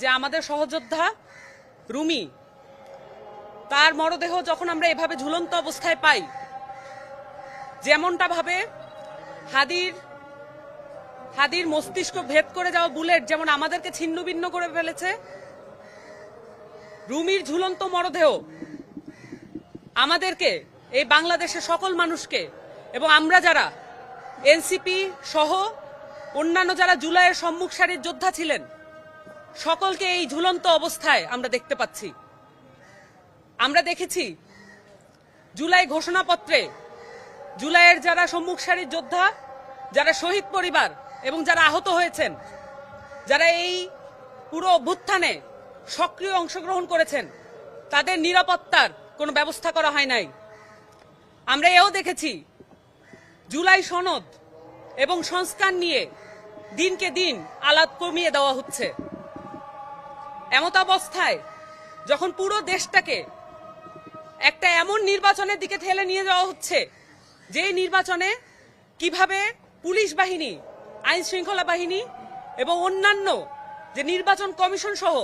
যে আমাদের সহযোদ্ধা রুমি, তার মরদেহ যখন আমরা এভাবে ঝুলন্ত অবস্থায় পাই, যেমনটা ভাবে হাদির হাদির মস্তিষ্ক ভেদ করে যাওয়া বুলেট যেমন আমাদেরকে ছিন্ন ভিন্ন করে ফেলেছে, রুমির ঝুলন্ত মরদেহ আমাদেরকে, এই বাংলাদেশের সকল মানুষকে এবং আমরা যারা, এনসিপি সহ অন্যান্য যারা জুলাইয়ের সম্মুখ সারির যোদ্ধা ছিলেন সকলকে এই ঝুলন্ত অবস্থায় আমরা দেখতে পাচ্ছি। আমরা দেখেছি, জুলাই ঘোষণাপত্রে, জুলাইয়ের যারা সম্মুখ সারির যোদ্ধা, যারা শহীদ পরিবার এবং যারা আহত হয়েছেন, যারা এই পুরো অভ্যুত্থানে সক্রিয় অংশগ্রহণ করেছেন, তাদের নিরাপত্তার কোনো ব্যবস্থা করা হয় নাই। আমরা এও দেখেছি, জুলাই সনদ এবং সংস্কার নিয়ে দিনকে দিন আলাপ কমিয়ে দেওয়া হচ্ছে। এমত অবস্থায় যখন পুরো দেশটাকে একটা এমন নির্বাচনের দিকে ঠেলে নিয়ে যাওয়া হচ্ছে, যে নির্বাচনে কীভাবে পুলিশ বাহিনী, আইন শৃঙ্খলা বাহিনী এবং অন্যান্য যে নির্বাচন কমিশন সহ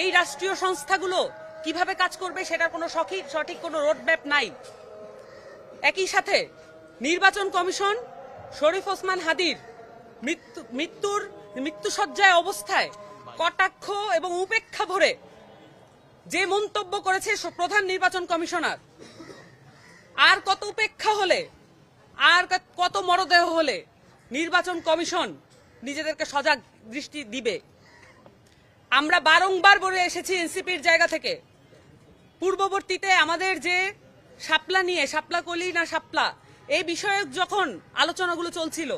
এই রাষ্ট্রীয় সংস্থাগুলো কীভাবে কাজ করবে সেটার কোনো সঠিক সঠিক কোনো রোডম্যাপ নাই। একই সাথে নির্বাচন কমিশন শরীফ ওসমান হাদির মৃত্যু, মৃত্যুর মৃত্যুসজ্জায় অবস্থায় কটাক্ষ এবং উপেক্ষা ভরে যে মন্তব্য করেছে প্রধান নির্বাচন কমিশনার। আর কত উপেক্ষা হলে, আর কত মরদেহ হলে নির্বাচন কমিশন নিজেদেরকে সজাগ দৃষ্টি দিবে। আমরা বারংবার বলে এসেছি এনসিপির জায়গা থেকে, পূর্ববর্তীতে আমাদের যে শাপলা নিয়ে, শাপলা কলি না শাপলা, এই বিষয়ে যখন আলোচনাগুলো চলছিল,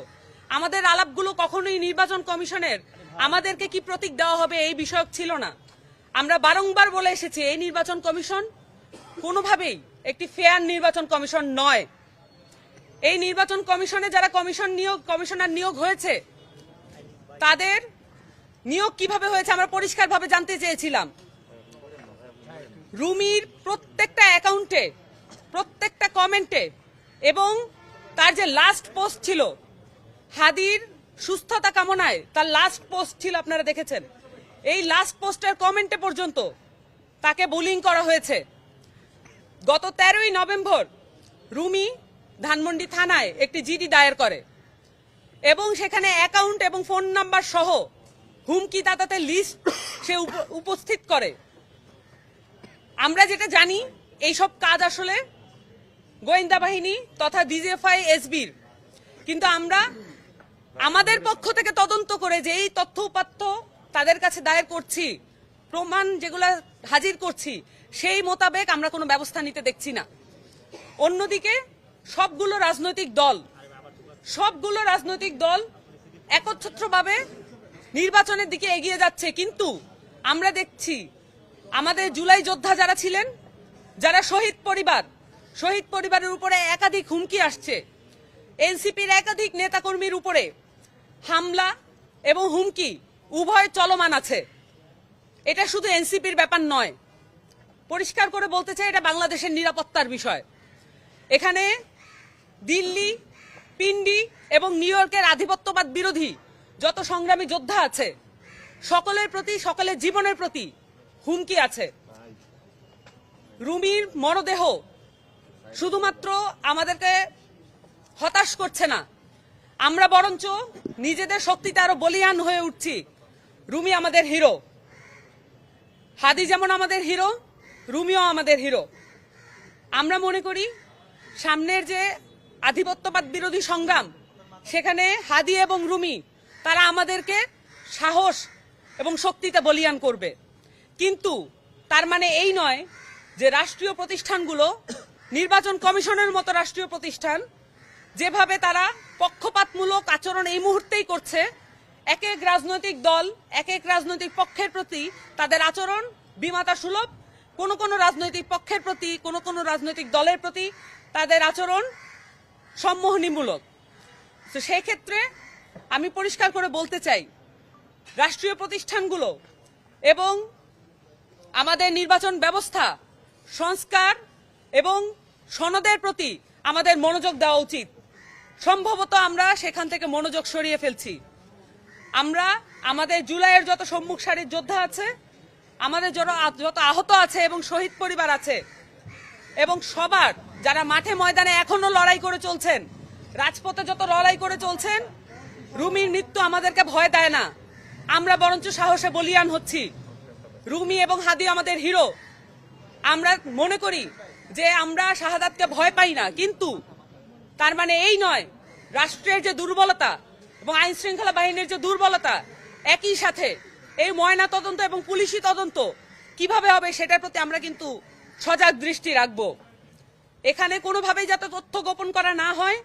আমাদের আলাপগুলো কখনোই নির্বাচন কমিশনের আমাদেরকে কি প্রতীক দেওয়া হবে এই বিষয়ক ছিল না। আমরা বারংবার বলে এসেছি, এই নির্বাচন কমিশন কোনোভাবেই একটি ফেয়ার নির্বাচন কমিশন নয়। এই নির্বাচন কমিশনে যারা কমিশন নিয়োগ, কমিশনার নিয়োগ হয়েছে, তাদের নিয়োগ কীভাবে হয়েছে আমরা পরিষ্কারভাবে জানতে চেয়েছিলাম। রুমির প্রত্যেকটা অ্যাকাউন্টে, প্রত্যেকটা কমেন্টে এবং তার যে লাস্ট পোস্ট ছিল, হাদির সুস্থতা কামনায় তার লাস্ট পোস্ট ছিল, আপনারা দেখেছেন। এই লাস্ট পোস্টের কমেন্টে পর্যন্ত তাকে বুলিং করা হয়েছে। গত তেরোই নভেম্বর রুমি ধানমন্ডি থানায় একটি জিডি দায়ের করে এবং সেখানে অ্যাকাউন্ট এবং ফোন নাম্বার সহ হুমকি দাতাতে লিস্ট সে উপস্থিত করে। আমরা যেটা জানি, এইসব কাজ আসলে গোয়েন্দা বাহিনী তথা ডিজিএফআই এসবির কিন্তু আমরা আমাদের পক্ষ থেকে তদন্ত করে যে এই তথ্য উপাত্য তাদের কাছে দায়ের করছি, প্রমাণ যেগুলো হাজির করছি, সেই মোতাবেক আমরা কোনো ব্যবস্থা নিতে দেখছি না। অন্যদিকে সবগুলো রাজনৈতিক দল, সবগুলো রাজনৈতিক দল একচ্ছত্রভাবে নির্বাচনের দিকে এগিয়ে যাচ্ছে, কিন্তু আমরা দেখছি আমাদের জুলাই যোদ্ধা যারা ছিলেন, যারা শহীদ পরিবার, শহীদ পরিবারের উপরে একাধিক হুমকি আসছে, এনসিপির একাধিক নেতাকর্মীর উপরে হামলা এবং হুমকি উভয় চলমান আছে। এটা শুধু এনসিপির ব্যাপার নয়। পরিষ্কার করে বলতে চাই, এটা বাংলাদেশের নিরাপত্তার বিষয়। এখানে দিল্লি, পিন্ডি এবং নিউ ইয়র্কের আধিপত্যবাদ বিরোধী যত সংগ্রামী যোদ্ধা আছে, সকলের প্রতি, সকলের জীবনের প্রতি হুমকি আছে। রুমির মরদেহ শুধুমাত্র আমাদেরকে হতাশ করছে না আমরা বরঞ্চ নিজেদের শক্তিতে আরও বলিয়ান হয়ে উঠছি। রুমি আমাদের হিরো। হাদি যেমন আমাদের হিরো, রুমিও আমাদের হিরো। আমরা মনে করি, সামনের যে আধিপত্যবাদ বিরোধী সংগ্রাম, সেখানে হাদি এবং রুমি, তারা আমাদেরকে সাহস এবং শক্তিতে বলিয়ান করবে। কিন্তু তার মানে এই নয় যে রাষ্ট্রীয় প্রতিষ্ঠানগুলো, নির্বাচন কমিশনের মতো রাষ্ট্রীয় প্রতিষ্ঠান, যেভাবে তারা পক্ষপাতমূলক আচরণ এই মুহূর্তেই করছে। এক এক রাজনৈতিক দল, এক এক রাজনৈতিক পক্ষের প্রতি তাদের আচরণ বিমাতা সুলভ। কোন কোন রাজনৈতিক পক্ষের প্রতি, কোন কোন রাজনৈতিক দলের প্রতি তাদের আচরণ সম্মোহনীমূলক। তো সেই ক্ষেত্রে আমি পরিষ্কার করে বলতে চাই, রাষ্ট্রীয় প্রতিষ্ঠানগুলো এবং আমাদের নির্বাচন ব্যবস্থা, সংস্কার এবং সনদের প্রতি আমাদের মনোযোগ দেওয়া উচিত। সম্ভবত আমরা সেখান থেকে মনোযোগ সরিয়ে ফেলছি। আমরা, আমাদের জুলাইয়ের যত সম্মুখ সারির যোদ্ধা আছে, আমাদের যত আহত আছে এবং শহীদ পরিবার আছে, এবং সবার যারা মাঠে ময়দানে এখনও লড়াই করে চলছেন, রাজপথে যত লড়াই করে চলছেন, রুমির মৃত্যু আমাদেরকে ভয় দেয় না। আমরা বরঞ্চ সাহসে বলিয়ান হচ্ছি। রুমি এবং হাদি আমাদের হিরো। আমরা মনে করি যে আমরা শাহাদাতকে ভয় পাই না, কিন্তু তার মানে এই নয়, রাষ্ট্রের যে দুর্বলতা এবং আইন শৃঙ্খলা বাহিনীর যে দুর্বলতা একই সাথে এই ময়না তদন্ত এবং পুলিশি তদন্ত কীভাবে হবে সেটার প্রতি আমরা কিন্তু সজাগ দৃষ্টি রাখব। এখানে কোনোভাবেই যাতে তথ্য গোপন করা না হয়,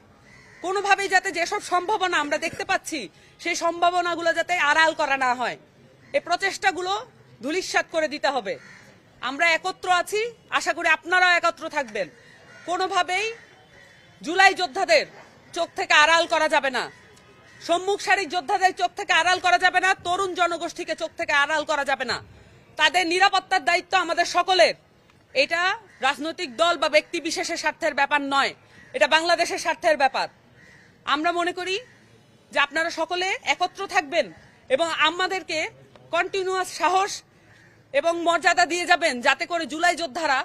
কোনোভাবেই যাতে যেসব সম্ভাবনা আমরা দেখতে পাচ্ছি, সেই সম্ভাবনাগুলো যাতে আড়াল করা না হয়। এই প্রচেষ্টাগুলো ধূলিসাৎ করে দিতে হবে। আমরা একত্র আছি, আশা করি আপনারাও একত্র থাকবেন। কোনোভাবেই জুলাই যোদ্ধাদের চোখ থেকে আড়াল করা যাবে না। সম্মুখ সারির যোদ্ধাদের চোখ থেকে আড়াল করা যাবে না, তরুণ জনগোষ্ঠীকে চোখ থেকে আড়াল করা যাবে না। তাদের নিরাপত্তার দায়িত্ব আমাদের সকলের। এটা রাজনৈতিক দল বা ব্যক্তি বিশেষের স্বার্থের ব্যাপার নয়, এটা বাংলাদেশের স্বার্থের ব্যাপার। আমরা মনে করি যে আপনারা সকলে একত্র থাকবেন এবং আমাদেরকে কন্টিনিউয়াস সাহস এবং মর্যাদা দিয়ে যাবেন, যাতে করে জুলাই যোদ্ধারা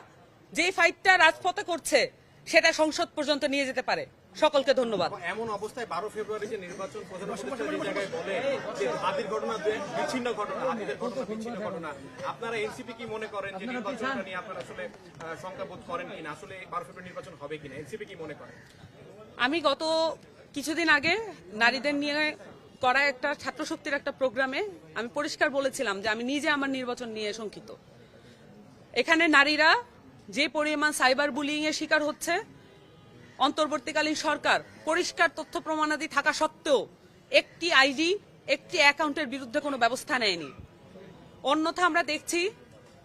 যেই ফাইটটা রাজপথে করছে সেটা সংসদ পর্যন্ত নিয়ে যেতে পারে। সকলকে ধন্যবাদ। এমন অবস্থায় বারো ফেব্রুয়ারি যে নির্বাচন জায়গায় বলে যে হাতির ঘটনা দু- বিচ্ছিন্ন ঘটনা হাতিদের ঘটনা বিচ্ছিন্ন ঘটনা। আপনারা এনসিপি কি মনে করেন যে নির্বাচনটা নিয়ে আপনারা আসলে শঙ্কা বোধ করেন কিনা? আসলে বারো ফেব্রুয়ারি নির্বাচন হবে কিনা? এনসিপি কি মনে করেন? আমি গত কিছুদিন আগে নারীদের নিয়ে করা একটা ছাত্র শক্তির একটা প্রোগ্রামে আমি পরিষ্কার বলেছিলাম যে আমি নিজে আমার নির্বাচন নিয়ে শঙ্কিত। এখানে নারীরা যে পরিমাণ সাইবার বুলিং এর শিকার হচ্ছে, অন্তর্বর্তীকালীন সরকার পরিষ্কার তথ্য প্রমাণাদি থাকা সত্ত্বেও একটি আইডি, একটি অ্যাকাউন্টের বিরুদ্ধে কোনো ব্যবস্থা নেয়নি। অন্যথা আমরা দেখছি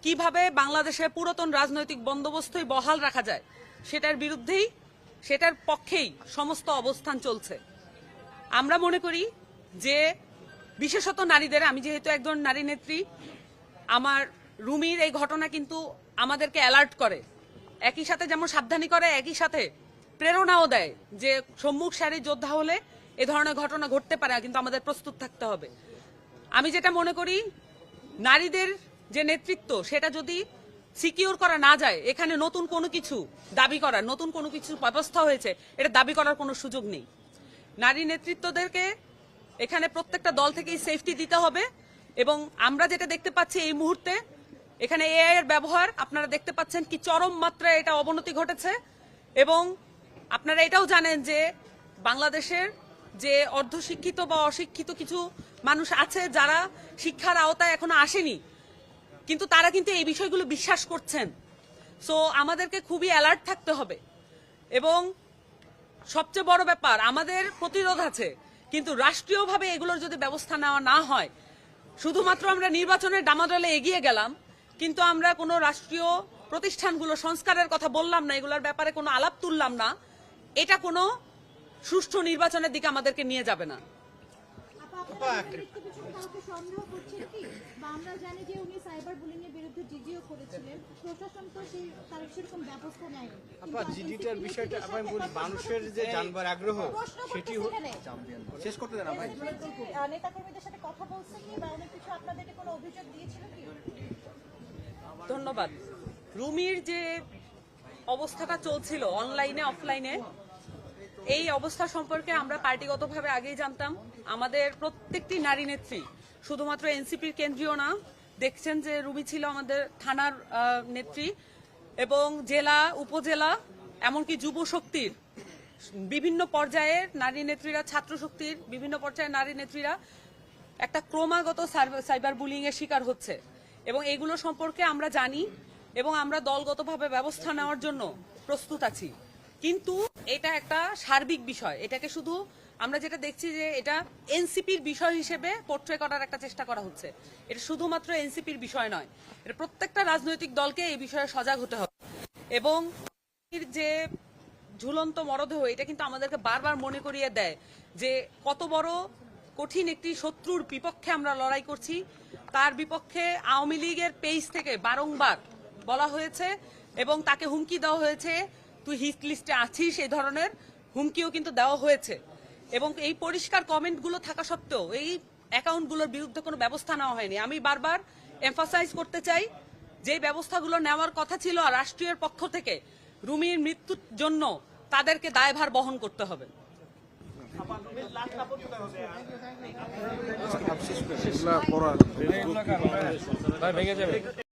কীভাবে বাংলাদেশের পুরাতন রাজনৈতিক বন্দোবস্তই বহাল রাখা যায়। সেটার বিরুদ্ধেই, সেটার পক্ষেই সমস্ত অবস্থান চলছে। আমরা মনে করি যে বিশেষত নারীদের, আমি যেহেতু একজন নারী নেত্রী, আমার রুমির এই ঘটনা কিন্তু আমাদেরকে অ্যালার্ট করে। একই সাথে যেমন সাবধানী করে, একই সাথে প্রেরণাও দেয় যে সম্মুখ সারির যোদ্ধা হলে এ ধরনের ঘটনা ঘটতে পারে, কিন্তু আমাদের প্রস্তুত থাকতে হবে। আমি যেটা মনে করি, নারীদের যে নেতৃত্ব, সেটা যদি সিকিউর করা না যায়, এখানে নতুন কোনো কিছু দাবি করার, নতুন কোনো কিছু ব্যবস্থা হয়েছে, এটা দাবি করার কোনো সুযোগ নেই। নারী নেতৃত্বদেরকে এখানে প্রত্যেকটা দল থেকেই সেফটি দিতে হবে এবং আমরা যেটা দেখতে পাচ্ছি এই মুহূর্তে এখানে এআই এর ব্যবহার, আপনারা দেখতে পাচ্ছেন কি চরম মাত্রায় এটা অবনতি ঘটেছে। এবং আপনারা এটাও জানেন যে বাংলাদেশের যে অর্ধশিক্ষিত বা অশিক্ষিত কিছু মানুষ আছে, যারা শিক্ষার আওতায় এখনও আসেনি, কিন্তু তারা কিন্তু এই বিষয়গুলো বিশ্বাস করছেন। সো আমাদেরকে খুবই অ্যালার্ট থাকতে হবে। এবং সবচেয়ে বড় ব্যাপার, আমাদের প্রতিরোধ আছে, কিন্তু রাষ্ট্রীয়ভাবে এগুলোর যদি ব্যবস্থা নেওয়া না হয়, শুধুমাত্র আমরা নির্বাচনের ডামাডলে এগিয়ে গেলাম কিন্তু আমরা কোনো রাষ্ট্রীয় প্রতিষ্ঠানগুলো সংস্কারের কথা বললাম না এগুলোর ব্যাপারে কোনো আলাপ তুললাম না। এটা কোনো সুষ্ঠু নির্বাচনের দিকে আমাদেরকে নিয়ে যাবে না। আপা, আপনারা অতিরিক্ত কিছু কাউকে সন্দেহ করছেন কি? বা আমরা জানি যে উনি সাইবার বুলিং এর বিরুদ্ধে জিডিও করেছিলেন। প্রশাসন তো সেই তার সেরকম ব্যবস্থা নেয়নি। কিন্তু আপা জিডিটার NCP বিষয়টা নেতৃত্বের আমি সাথে বলি কথা মানুষের যে জানবার আগ্রহ সেটি শেষ করতে দেন আপা। নেতাকর্মীদের সাথে কথা বলছে কি? বা অনেক কিছু আপনাদেরকে কোনো অভিযোগ দিয়েছিল কি? ধন্যবাদ। রুমির যে অবস্থাটা চলছিল অনলাইনে অফলাইনে এই অবস্থা সম্পর্কে আমরা পার্টিগতভাবে আগেই জানতাম। আমাদের প্রত্যেকটি নারী নেত্রী, শুধুমাত্র এনসিপির কেন্দ্রীয় না, দেখছেন যে রুমি ছিল আমাদের থানার নেত্রী এবং জেলা, উপজেলা, এমনকি যুব শক্তির, বিভিন্ন পর্যায়ের নারী নেত্রীরা, ছাত্র শক্তির বিভিন্ন পর্যায়ের নারী নেত্রীরা একটা ক্রমাগত সাইবার- সাইবার বুলিং এর শিকার হচ্ছে। এবং এগুলো সম্পর্কে আমরা জানি এবং আমরা দলগতভাবে ব্যবস্থা নেওয়ার জন্য প্রস্তুত আছি। কিন্তু এটা একটা সার্বিক বিষয়। এটাকে শুধু আমরা যেটা দেখছি যে এটা এনসিপির বিষয় হিসেবে পোর্ট্রে করার একটা চেষ্টা করা হচ্ছে। এটা শুধুমাত্র এনসিপির বিষয় নয়, এটা প্রত্যেকটা রাজনৈতিক দলকে এই বিষয়ে সজাগ হতে হবে। এবং যে ঝুলন্ত মরদেহ, এটা কিন্তু আমাদেরকে বারবার মনে করিয়ে দেয় যে কত বড় কঠিন একটি শত্রুর বিপক্ষে আমরা লড়াই করছি। তার বিপক্ষে আওয়ামী লীগের পেজ থেকে বারংবার বলা হয়েছে এবং তাকে হুমকি দেওয়া হয়েছে, তুই হিট লিস্টে আছিস এই ধরনের হুমকিও কিন্তু দেওয়া হয়েছে। এবং এই পরিষ্কার কমেন্টগুলো থাকা সত্ত্বেও, এই অ্যাকাউন্টগুলোর বিরুদ্ধে কোনো ব্যবস্থা নেওয়া হয়নি। আমি বারবার এমফাসাইজ করতে চাই, যে ব্যবস্থাগুলো নেওয়ার কথা ছিল রাষ্ট্রীয় পক্ষ থেকে রুমির মৃত্যুর জন্য তাদেরকে দায়ভার বহন করতে হবে। এগুলা পড়া